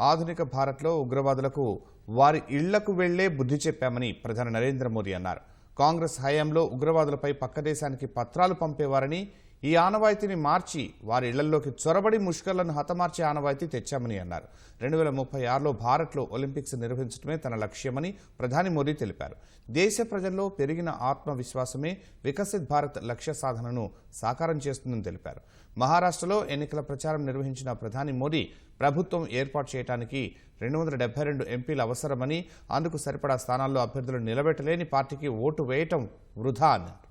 ఆధునిక భారత్లో ఉగ్రవాదులకు వారి ఇళ్ళకు వెళ్ళే బుద్ధి చెప్పామని ప్రధాని నరేంద్ర మోదీ అన్నారు. కాంగ్రెస్ హయాంలో ఉగ్రవాదులపై పక్క దేశానికి పత్రాలు పంపేవారని ఈ ఆనవాయితీని మార్చి వారి ఇళ్ళలోకి చొరబడి ముష్కర్లను హతమార్చే ఆనవాయితీ తెచ్చామని అన్నారు. రెండు వేల ముప్పై ఆరులో భారత్లో ఒలింపిక్స్ నిర్వహించడమే తన లక్ష్యమని ప్రధాని మోదీ తెలిపారు. దేశ ప్రజల్లో పెరిగిన ఆత్మవిశ్వాసమే వికసిత్ భారత్ లక్ష్య సాధనను సాకారం చేస్తుందని తెలిపారు. మహారాష్ట్రలో ఎన్నికల ప్రచారం నిర్వహించిన ప్రధాని మోదీ ప్రభుత్వం ఏర్పాటు చేయడానికి రెండు వందల డెబ్బై రెండు ఎంపీలు అవసరమని అందుకు సరిపడా స్థానాల్లో అభ్యర్థులు నిలబెట్టలేని పార్టీకి ఓటు వేయటం వృధా అన్నారు.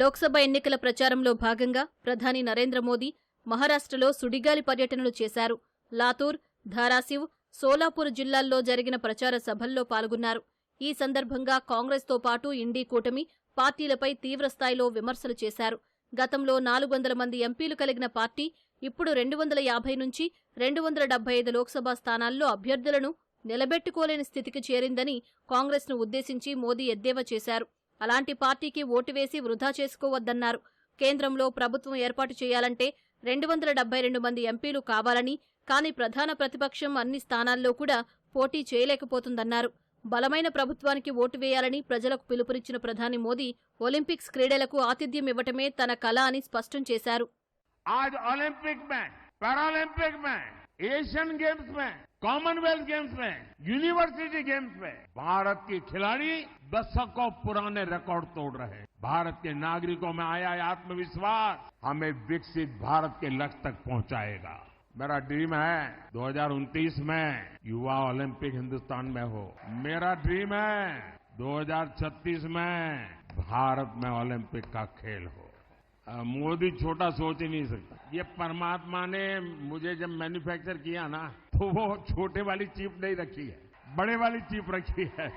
లోక్సభ ఎన్నికల ప్రచారంలో భాగంగా ప్రధాని నరేంద్ర మోదీ మహారాష్ట్రలో సుడిగాలి పర్యటనలు చేశారు. లాతూర్ ధారాసివ్ సోలాపూర్ జిల్లాల్లో జరిగిన ప్రచార సభల్లో పాల్గొన్నారు. ఈ సందర్భంగా కాంగ్రెస్తో పాటు ఇండీ కూటమి పార్టీలపై తీవ్రస్థాయిలో విమర్శలు చేశారు. గతంలో నాలుగు వందల మంది ఎంపీలు కలిగిన పార్టీ ఇప్పుడు రెండు వందల యాభై నుంచి రెండు వందల డెబ్బై ఐదు లోక్సభ స్థానాల్లో అభ్యర్థులను నిలబెట్టుకోలేని స్థితికి చేరిందని కాంగ్రెస్ను ఉద్దేశించి మోదీ ఎద్దేవా చేశారు. అలాంటి పార్టీకి ఓటు వేసి వృధా చేసుకోవద్దన్నారు కేంద్రంలో ప్రభుత్వం ఏర్పాటు చేయాలంటే రెండు వందల డెబ్బై రెండు మంది ఎంపీలు కావాలని కానీ ప్రధాన ప్రతిపక్షం అన్ని స్థానాల్లో కూడా పోటీ చేయలేకపోతుందన్నారు బలమైన ప్రభుత్వానికి ఓటు వేయాలని ప్రజలకు పిలుపునిచ్చిన ప్రధాని మోదీ ఒలింపిక్స్ క్రీడలకు ఆతిథ్యం ఇవ్వటమే తన కల అని స్పష్టం చేశారు आज ओलंपिक में पैरालंपिक में एशियन गेम्स में कॉमनवेल्थ गेम्स में यूनिवर्सिटी गेम्स में, भारत की खिलाड़ी दशकों पुराने रिकॉर्ड तोड़ रहे हैं। भारत के नागरिकों में आया आत्मविश्वास। हमें विकसित भारत के लक्ष्य तक पहुंचाएगा। मेरा ड्रीम है 2029 में युवा ओलंपिक हिंदुस्तान में हो। मेरा ड्रीम है 2036 में भारत में ओलंपिक का खेल हो। मोदी छोटा सोच ही नहीं सकता ये परमात्मा ने मुझे जब मैन्युफैक्चर किया ना तो वो छोटे वाली चिप नहीं रखी है बड़े वाली चिप रखी है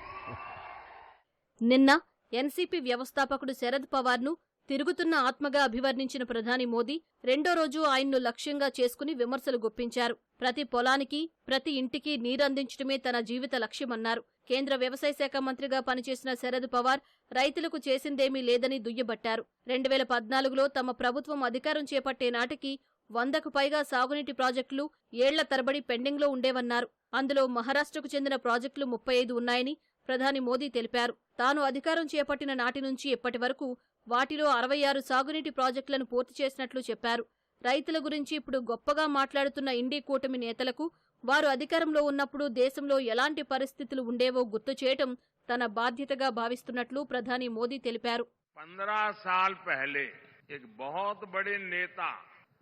నిన్న ఎన్సీపీ వ్యవస్థాపకుడు శరద్ పవార్ను తిరుగుతున్న ఆత్మగా అభివర్ణించిన ప్రధాని మోదీ రెండో రోజు ఆయన్ను లక్ష్యంగా చేసుకుని విమర్శలు గుప్పించారు ప్రతి పొలానికి ప్రతి ఇంటికి నీరందించడమే తన జీవిత లక్ష్యమన్నారు కేంద్ర వ్యవసాయ శాఖ మంత్రిగా పనిచేసిన శరద్ పవార్ రైతులకు చేసిందేమీ లేదని దుయ్యబట్టారు. రెండు వేల పద్నాలుగులో తమ ప్రభుత్వం అధికారం చేపట్టే నాటికి వందకు పైగా సాగునీటి ప్రాజెక్టులు ఏళ్ళ తరబడి పెండింగ్లో ఉండేవన్నారు. అందులో మహారాష్ట్రకు చెందిన ప్రాజెక్టులు ముప్పై ఐదు ఉన్నాయని ప్రధాని మోదీ తెలిపారు. తాను అధికారం చేపట్టిన నాటి నుంచి ఇప్పటి వరకు వాటిలో అరవై ఆరు సాగునీటి ప్రాజెక్టులను పూర్తి చేసినట్లు చెప్పారు. రైతుల గురించి ఇప్పుడు గొప్పగా మాట్లాడుతున్న ఇండి కూటమి నేతలకు వారు అధికారంలో ఉన్నప్పుడు దేశంలో ఎలాంటి పరిస్థితులు ఉండేవో గుర్తు చేయటం తన బాధ్యతగా భావిస్తున్నట్లు ప్రధాని మోదీ తెలిపారు पंद्रह साल पहले एक बहुत बड़े नेता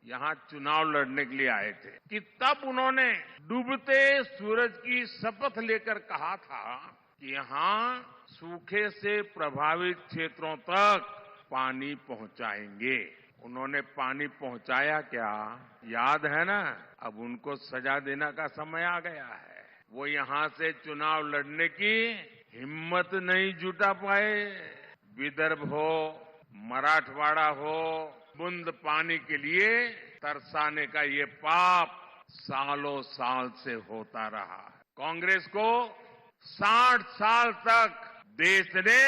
यहाँ चुनाव लड़ने के लिए आए थे कि तब उन्होंने डूबते सूरज की शपथ लेकर कहा था कि यहाँ सूखे से प्रभावित क्षेत्रों तक पानी पहुंचाएंगे उन्होंने पानी पहुँचाया क्या? याद है ना? अब उनको सजा देना का समय आ गया है। वो यहाँ से चुनाव लड़ने की हिम्मत नहीं जुटा पाए। विदर्भ हो, मराठवाड़ा हो, बुंद पानी के लिए तरसाने का ये पाप सालों साल से होता रहा कांग्रेस को 60 साल तक देश ने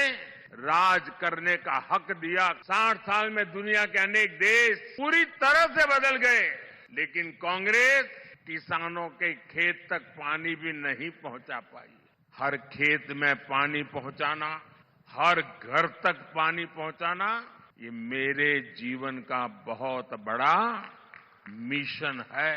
राज करने का हक दिया 60 साल में दुनिया के अनेक देश पूरी तरह से बदल गए लेकिन कांग्रेस किसानों के खेत तक पानी भी नहीं पहुंचा पाई हर खेत में पानी पहुंचाना हर घर तक पानी पहुंचाना ये मेरे जीवन का बहुत बड़ा मिशन है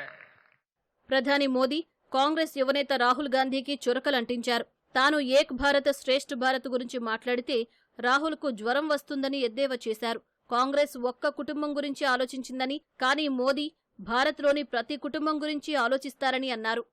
ప్రధాని మోదీ కాంగ్రెస్ యువనేత రాహుల్ గాంధీకి చురకలంటించారు తాను ఏక్ భారత్ శ్రేష్ఠ భారత్ గురించి మాట్లాడితే రాహుల్కు జ్వరం వస్తుందని ఎద్దేవా చేశారు. కాంగ్రెస్ ఒక్క కుటుంబం గురించి ఆలోచించిందని కానీ మోదీ భారత్లోని ప్రతి కుటుంబం గురించి ఆలోచిస్తారని అన్నారు.